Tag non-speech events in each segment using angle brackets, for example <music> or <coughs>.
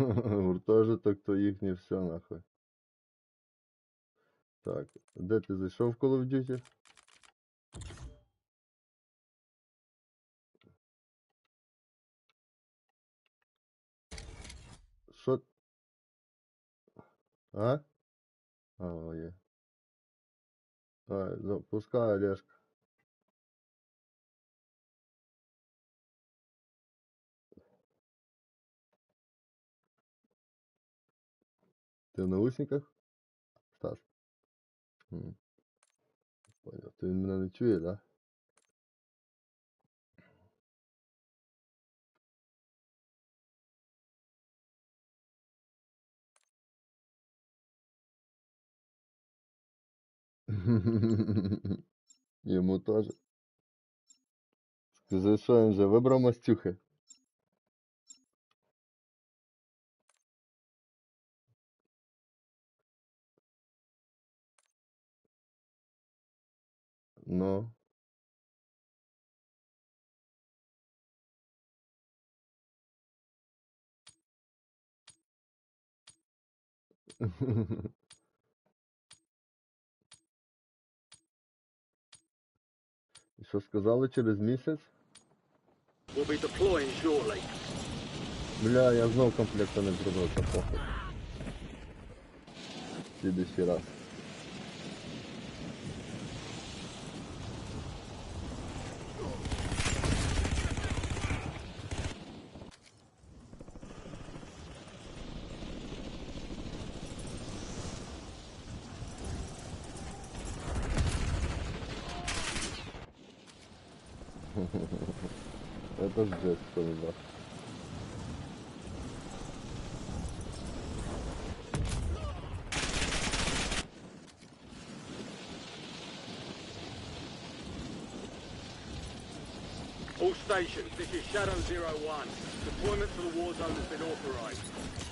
<laughs> Гуртожиток то їхнє все нахуй. Так, де ти зайшов в Call of Duty? Що? А? А, є. Давай, запускай, Олежка. Ти в наушниках? Стас? М. Понял. Він мене не чує, да? <laughs> Йому теж. Скажи, що він вже вибрав мастюхи? Ну. <laughs> І Що сказали через місяць? We'll be deploying shortly. Бля, я знов комплекта не зробив, та похуй. В Слідуючий раз. ja też dziecko chyba. All stations, this is Shadow Zero One. Deployment to the war zone has been authorized.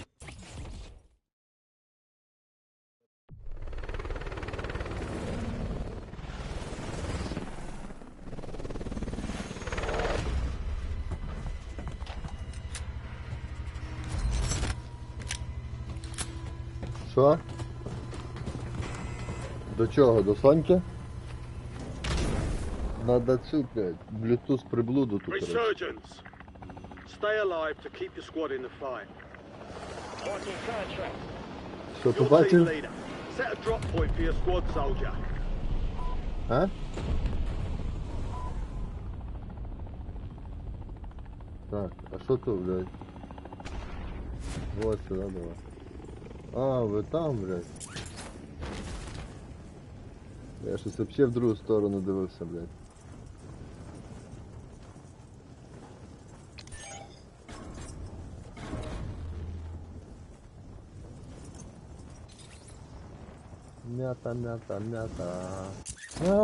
До чого? До Соньки? Надо цю, блядь, Bluetooth приблуду тут. Resurgence! Stay alive to keep your squad in the fight. Що Your team побачив? leader. Set a drop point for your squad soldier. А? Так, а що тут, блядь? Вот сюда давай. А, ви там, блядь. Я щось вообще в другу сторону дивився, блядь. Мята, мята, мята. А,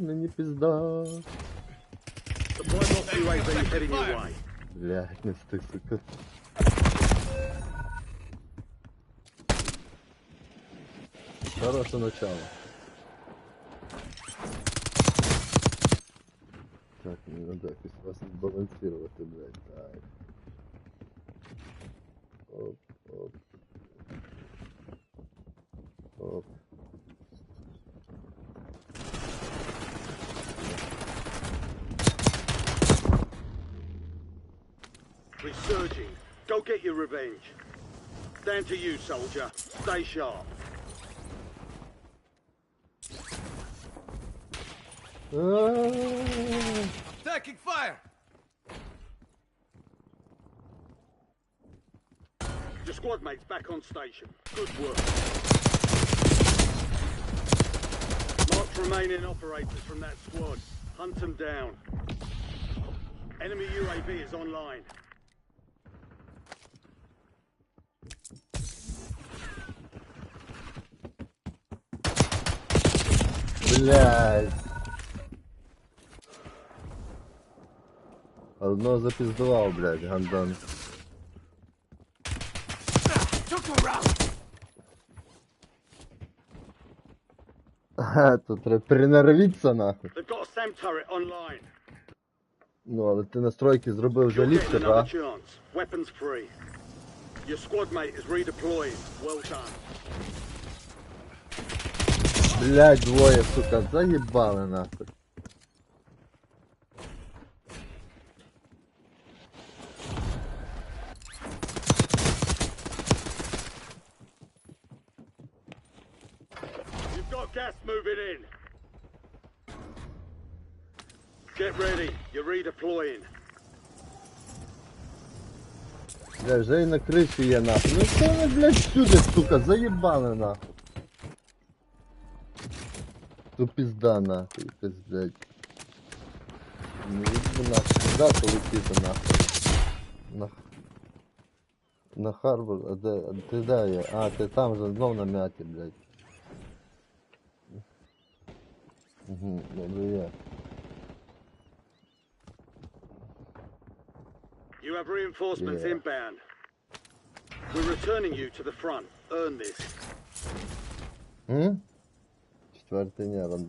мені пізда. Блядь, не встиг, сука. Хорошее начало. Так, мне надо якось вас балансировать, блядь, так. Оп, оп. Оп. Resurging. Go get your revenge. Down to you, soldier. Stay sharp. А-а-а. Taking fire! Your squad mates back on station. Good work. Mark remaining operators from that squad. Hunt them down. Enemy UAV is online. Блядь. Одно запиздував, блядь, гандон. Ага, тут треба приноровитися нахуй. Ну, але ти настройки зробив вже ліпше, да? chance. Your squad mate is redeploying. Well done. Блядь, двоє, сука, заїбали нахуй. Moving in. Get ready. You're redeploying. Бля, вже і на криші є нахуй. Ну що вони, блядь, всюди, сука, заїбали нахуй. То пізда нахуй, блядь. Не відбу нахуй, пізда, то нахуй. На... На Харбор, а де, ти де є? А, ти там вже знов на мяті, блядь. You have reinforcements yeah. inbound. We're returning you to the front. Earn this. Hmm?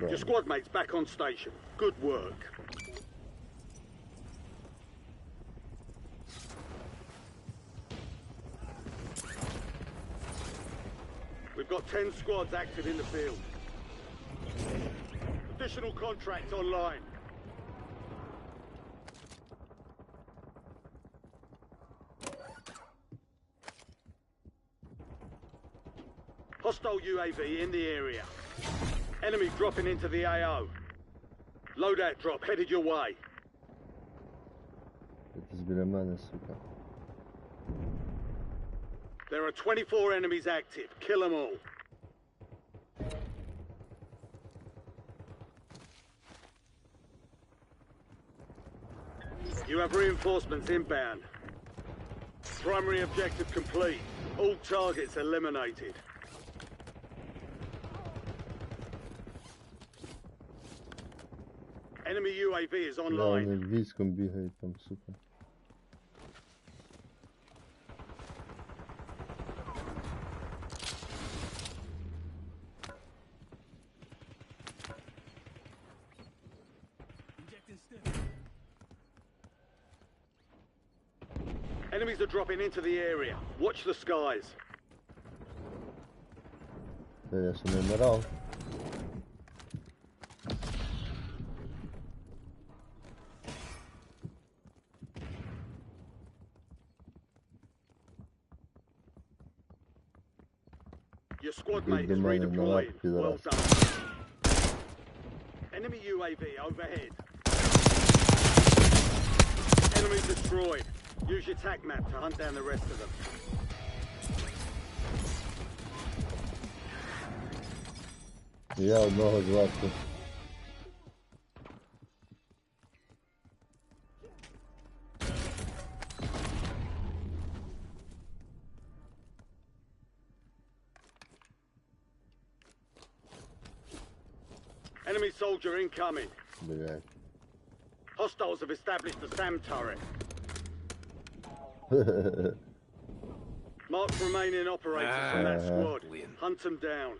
Your squad mates back on station. Good work. We've got 10 squads active in the field additional contract online. Hostile UAV in the area. Enemy dropping into the AO. Loadout drop headed your way. There are 24 enemies active. Kill them all. You have reinforcements inbound. Primary objective complete. All targets eliminated. Enemy UAV is Да, online. вони військом бігають там, сука. Enemies are dropping into the area. Watch the skies. There's Böyle at all. Your squad mate is redeployed. Well done. Enemy UAV overhead. Enemy destroyed. Use your tac map to hunt down the rest of them. Я одного звати. Enemy soldier incoming. Блядь. Hostiles have established the SAM turret. <laughs> Mark remaining operator ah, from that squad. Brilliant. Hunt them down.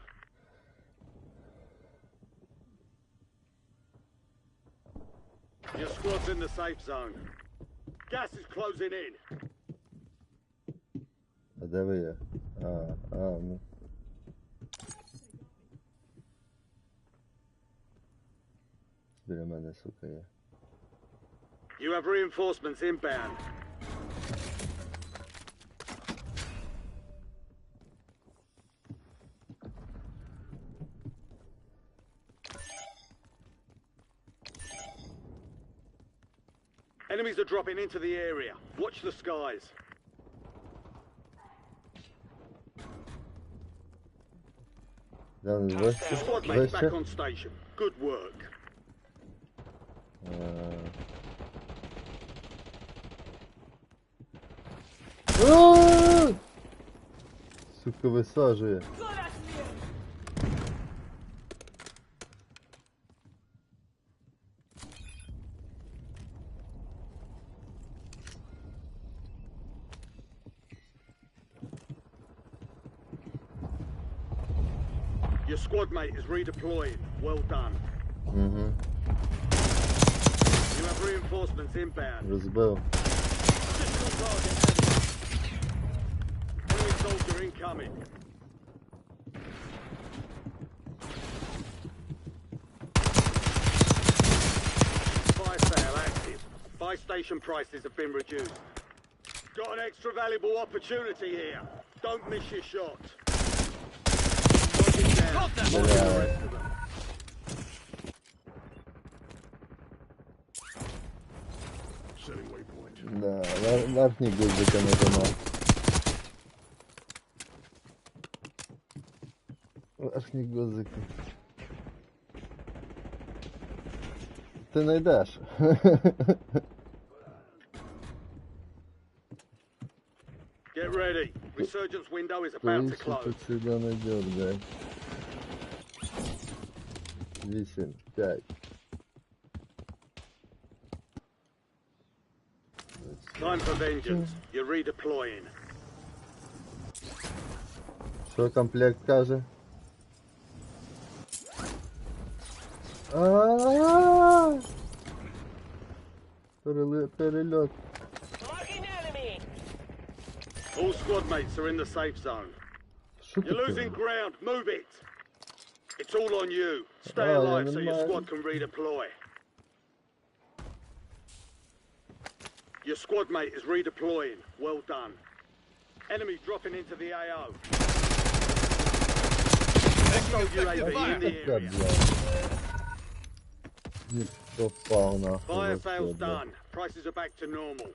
Your squad's in the safe zone. Gas is closing in. Oh, there we are. Uh, um. You have reinforcements inbound. are dropping into the area. Watch the skies. Yani weźcie, Squad mate back on station. Good work. Eee. Suka wesoła. squad mate is redeploying. Well done. Mm-hmm. You have reinforcements inbound. There's a bell. Enemy soldier incoming. Fire sale active. Buy station prices have been reduced. Got an extra valuable opportunity here. Don't miss your shot. Waypoint. Да, вер- верхній гудзика нажимав. Верхній гудзик. Ти знайдеш. Get Resurgence window is about to Ти close. тут сюди знайдеш, блядь. Вісім, п'ять. Time for vengeance. You're redeploying. Що комплект каже? А-а-а! Перели- Перельот. All squad mates are in the safe zone. You're losing ground. Move it. It's all on you. Stay alive so your squad can redeploy. Your squad mate is redeploying. Well done. Enemy dropping into the AO. In the area. Fire fails done. Prices are back to normal.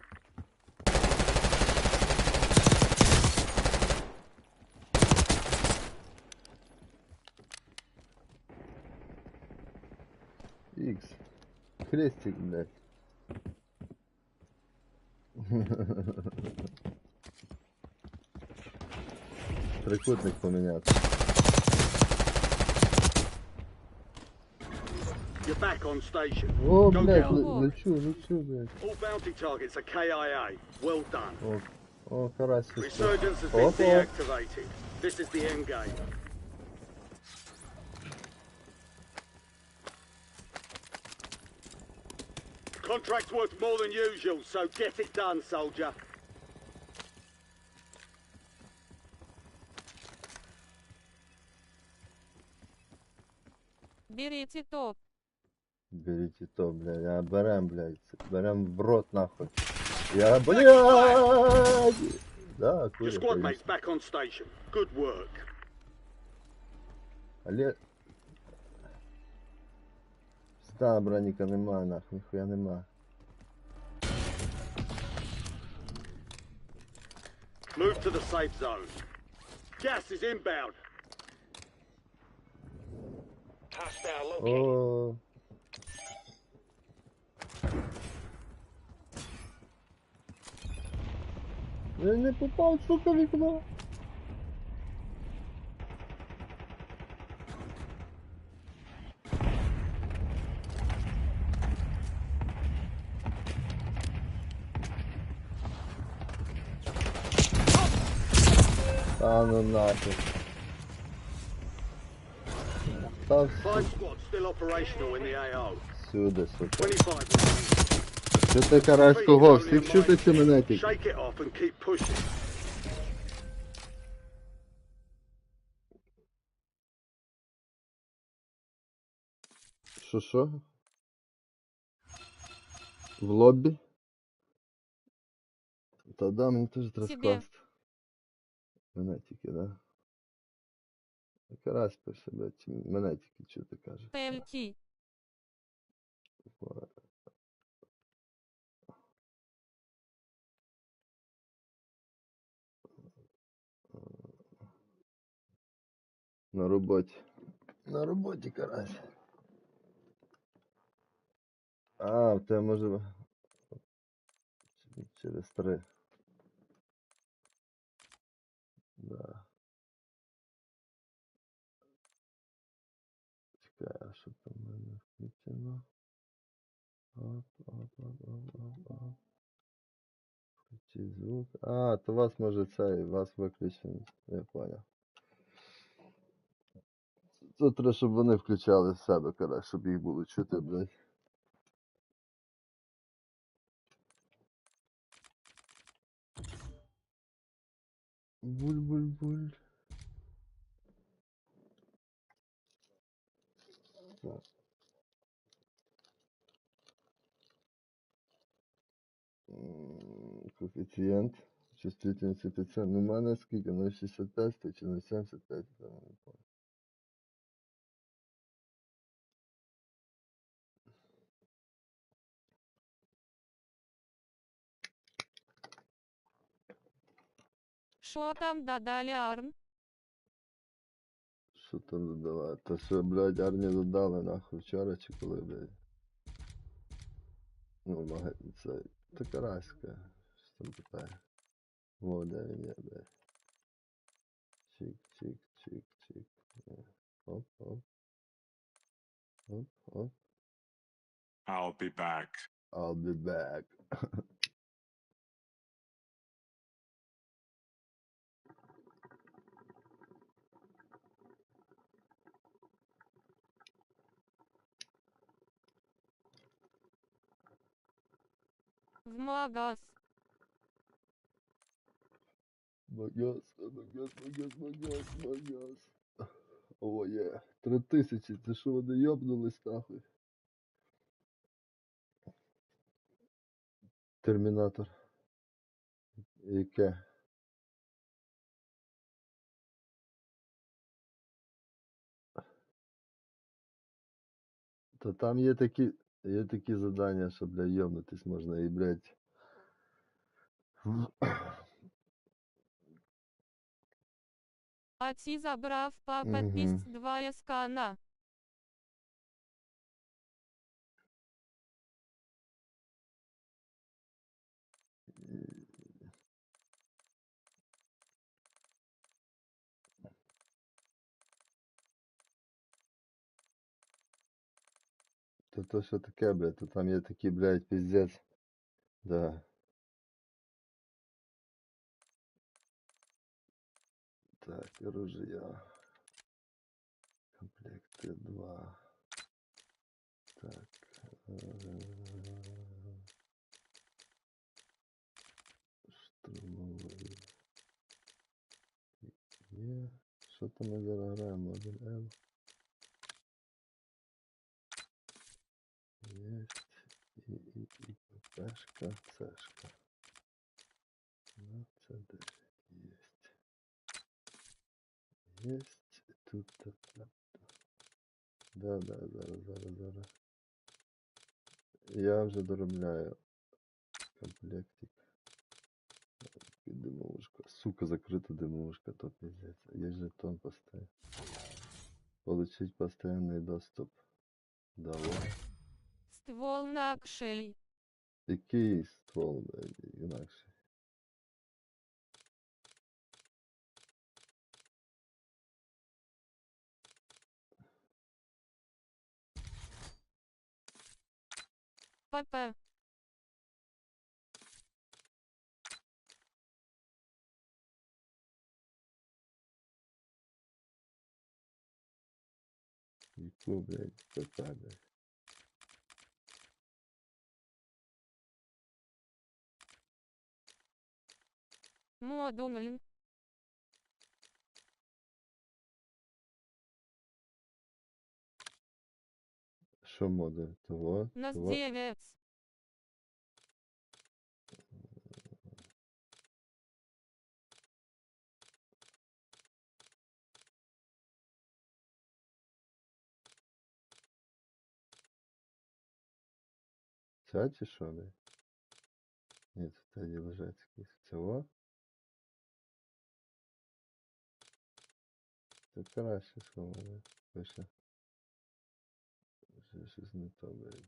Икс. Крестик, блядь. <laughs> Трикутник поменяться. You're back on station. О, Go блядь, down. ле- лечу, лечу, блядь. All bounty targets are KIA. Well done. О, о, карась. пішов. Resurgence has been Опа. deactivated. This is the end game. Contract's worth more than usual, so get it done, soldier. Берите топ. Берите то, блядь. А берем, блядь. Берем в рот, нахуй. Я, блядь! Да, Your куря, squad конечно. mate's back on station. Good work. Але... Ста броніка нема, нахуй, ніхуя нема. Move to the safe zone. Gas is inbound. Hostile located. О. Я не попав, сука, вікно. Та ну нахуй. Та Five squads still operational in the AO. сюди, сука. Що ти карась кого? Всіх чути чи мене тільки? Що що? В лоббі? Та да, мені теж треба скласти. Мене тільки, да? Карась пише, блядь, чи мене тільки чути каже. ПМК. На роботі. На роботі карась. А, в тебе може. Через три. Да. Чекай, а що там в мене включено? Оп, оп, оп, оп, оп, оп. Включи звук. А, то вас може цей, вас виключений. Я понял. Це треба, щоб вони включали в себе, коротше, щоб їх було чути, блядь. Буль-буль-буль. Так. Коефіцієнт чувствительності 50. Ну, у мене скільки? 0,65 чи 0,75? Що там додали арм? Що там додавати? Та що, блядь, арні додали, нахуй, вчора чи коли, блядь. Ну, мага... це така раська. Що там питає? Во, де він є, блядь. Чик, чик, чик, чик. Е, Оп, оп. Оп, оп. I'll be back. I'll be back. <laughs> В магаз. Магаз, магаз, магаз, магаз, магаз. О. Три тисячі, це що вони йобнулись нахуй? Термінатор. Яке? Та там є такі, є такі завдання, що, бля, йобнутись можна і, блядь. А ці забрав папа угу. пість 2 скана. То то що таке, блядь, то там є такі, блядь, піздець. Да. Так, оружия. Комплекти 2. Так. е, Штурмовий. Є. Що там ми зараз граємо? 1М. Есть. І, і, і ППшка, Цшка. Ну, це даже есть. Есть. Тут та, та, та. Да, да, зараз, зараз, зараз. Я вже доробляю комплектик. І Димовушка. Сука, закрита димовушка, то пиздец. Є жетон поставить. Получить постоянный доступ. Давай. Ствол на акшель. Який ствол, інакше? ПП. Яку, блядь, ПП, Модуль. Що модуль? Того? Нас того? 9. Ця чи що, блядь? Ні, це тоді лежать якісь. Цього? Краще блядь. Пише. Ще щось не то, блядь.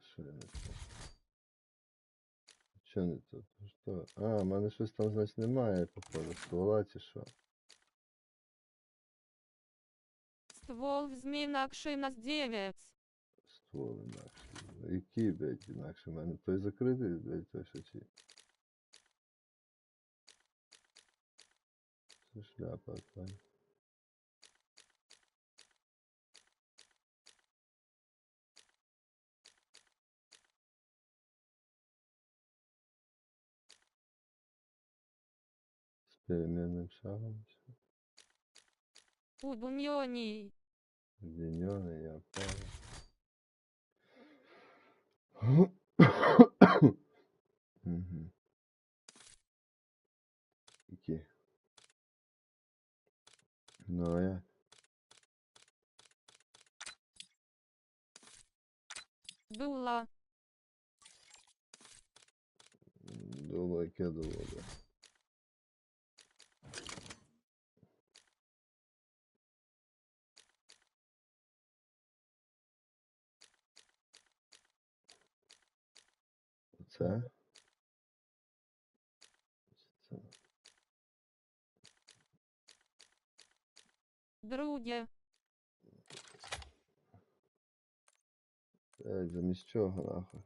Що я не то? Що не то? Ну Що? А, в мене щось там, значить, немає, походу, ствола чи що? Ствол в змінакши нас 9. Ствол інакше. Ну, Який, блядь, інакше? У мене той закритий, блядь, той що чи. Це шляпа, так. переменным шагом. У Буньоні. Зеленый, я понял. <coughs> Мгм. Ну дула. Дула, я дула. да. Це Друге. Блядь, замість чого, нахуй?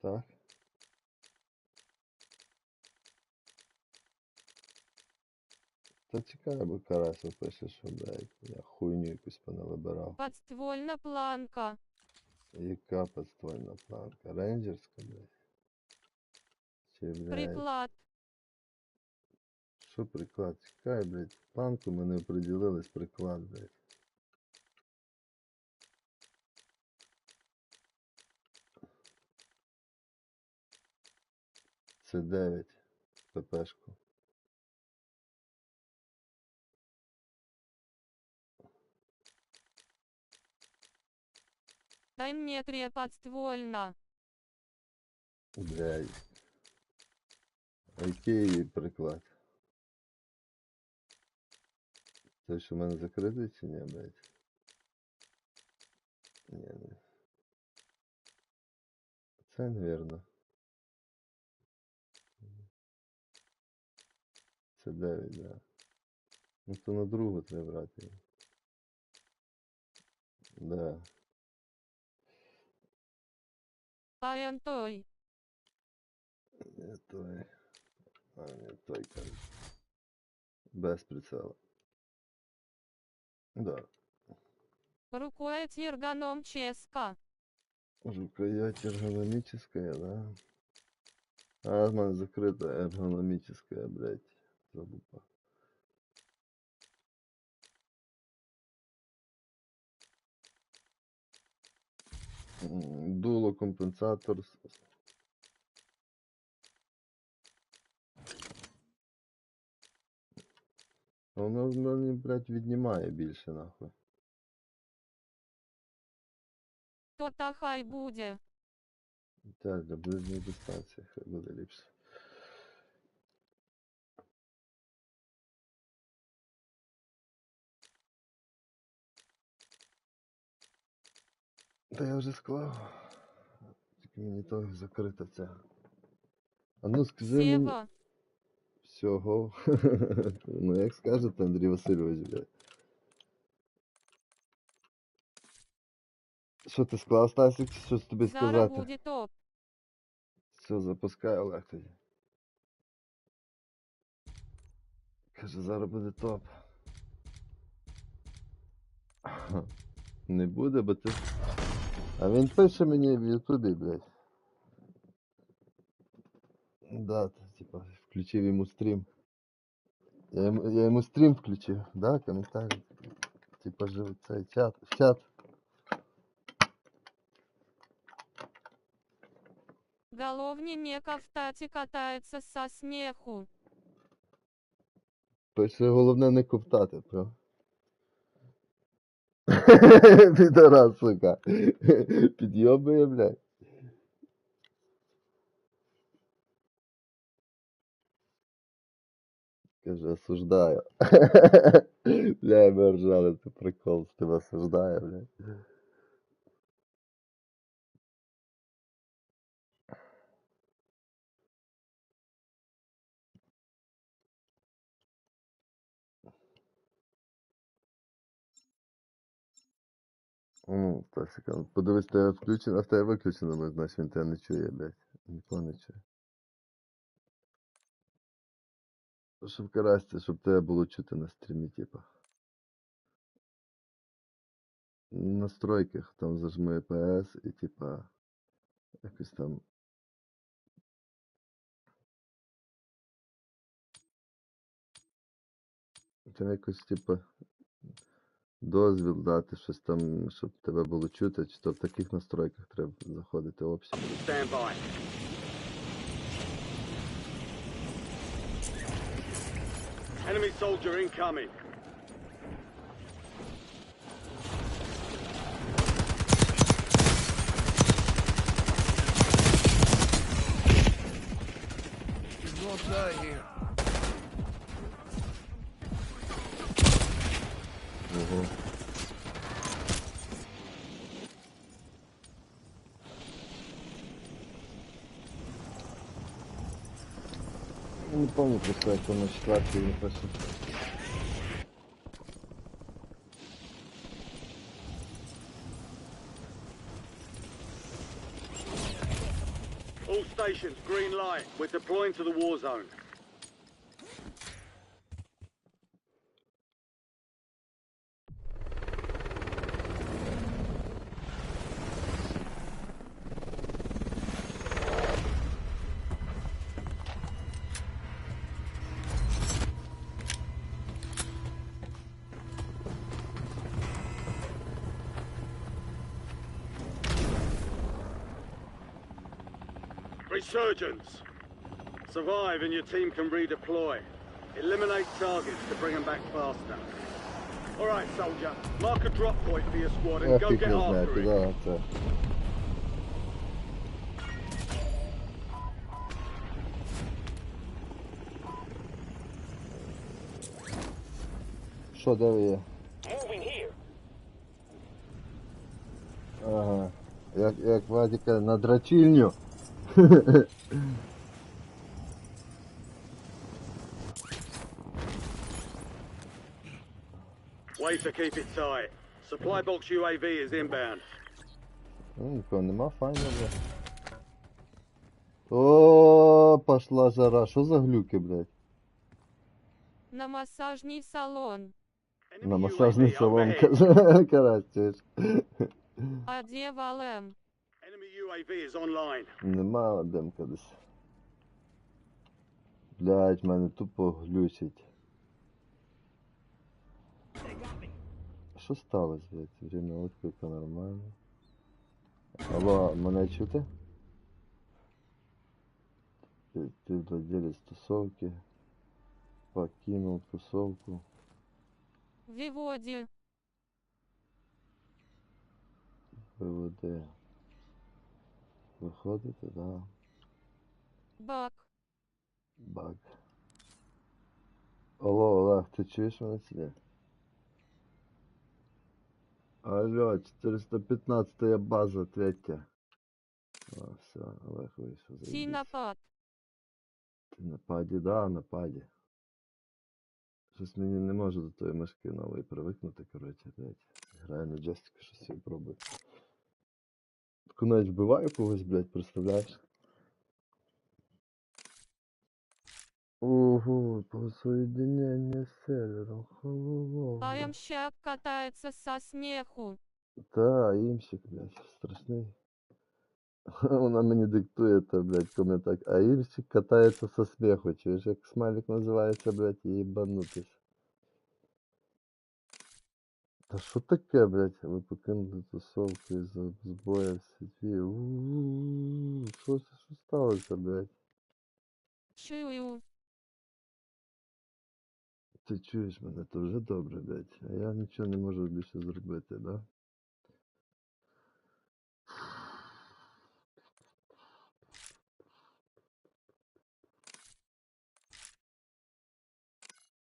Так. Та цікаво, Карасов пише, що, блядь, я хуйню якусь понавибирав. Подствольна планка. Яка подствольна планка? Рейнджерська, блядь? Чи, блядь, Приклад. що приклад? Чекай, блядь, планку ми не оприділились, приклад, блядь. Це 9 ППшку. Тайметрия подствольна. Блядь. А який її приклад? Той, що в мене закритий чи ні, блядь? Ні, не. Це невірно. Це 9, да. Ну то на другу треба брати. Да. Паянтой. Не той. А, не той, кажуть. Без прицела. Да. Рукоять эргоном ческа. Рукоять эргономическая, да? А, в мене закрита эргономическая, блядь, залупа. Дуло компенсатор. Воно в мене, блядь, віднімає більше, нахуй. То та хай буде. Так, для ближньої дистанції хай буде ліпше. Та я вже склав. Тільки мені то закрита ця. А ну скажи мені всього. <laughs> ну як скажете, Андрій Васильович, блядь. Що ти склав, Стасик? Що тобі Зараз сказати? буде топ. Все, запускай Олег тоді. Каже, зараз буде топ. <laughs> Не буде, бо ти. А він пише мені в Ютубі, блядь. Да, типа, включив йому стрім. Я йому, я йому стрім включив, да, коментарі. Типа жив цей чат. В чат. Головненека в таті катається со смеху. Пише, головне не ковтати, про. <laughs> Підарас, сука. Підйобує, блядь. Каже, осуждаю. <laughs> Бля, ми ржали, це прикол, що тебе осуждаю, бля. Ну, Стасика, ну, подивись, тебе включено, а в тебе виключено, бо, значить він тебе не чує, блядь. Нікого не чує. Щоб карасти, щоб тебе було чути на стрімі, типа. настройках там зажми PS і типа якось там. Там якось, типа, дозвіл дати, щось там, щоб тебе було чути, чи то в таких настройках треба заходити by. Enemy soldier incoming. He's won't die here. level. Nie pomnę po prostu jak to na czwarty uniwersytet. All stations, green light. We're deploying to the war zone. Resurgence. Survive and your team can redeploy. Eliminate targets to bring them back faster. All right, soldier. Mark a drop point for your squad and Я go фіг get не знаю, after it. куди це. Що, де ви є? Ага. Як, як Вадіка на драчільню. Way to keep it tight. Supply box UAV is inbound. Ну, нікого нема, файно вже. О, пошла жара. Що за глюки, блядь? На массажний салон. На масажний салон, каже. <laughs> Карась. А де Валем? Enemy UAV is online. Нема демка десь. Блядь, мене тупо глючить. Що сталося, блядь? Время відклика нормально. Алло, мене чути? Ти, ти владелец тусовки. Покинул тусовку. Виводи. Виходите, да. Бак. Баг. Алло, Олег, ти чуєш мене чи ні? Алло, 415 я база, ответьте. А, все, Олег вийшов. Заєбісь. напад. Ти нападі, да, нападі. Щось мені не можу до тої мишки нової привикнути, коротше, блядь. Граю на джойстику, щось собі пробую. Таку навіть вбиваю когось, блядь, представляєш? Ого, посоединение с сервером. Хололо. Аемщик катается со смеху. Та, імщик, блядь, страшний. Вона мені <laughs> диктує то, блядь, коментар. А імщик катається со смеху. Чуєш, як смайлик називається, блядь, їбанутись. Та що таке, блядь? Ви покинули тусовку із-за збоя в сеті. У-у-у. Що це що сталося, блядь? Чую. Ти чуєш мене, то вже добре, блядь. А я нічого не можу більше зробити, да?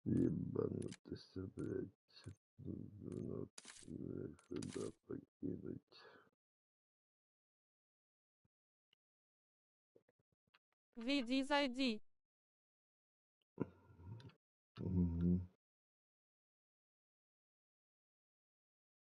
Ебанутися, блядь. сюда покинуть. Веди, зайди. Mm-hmm.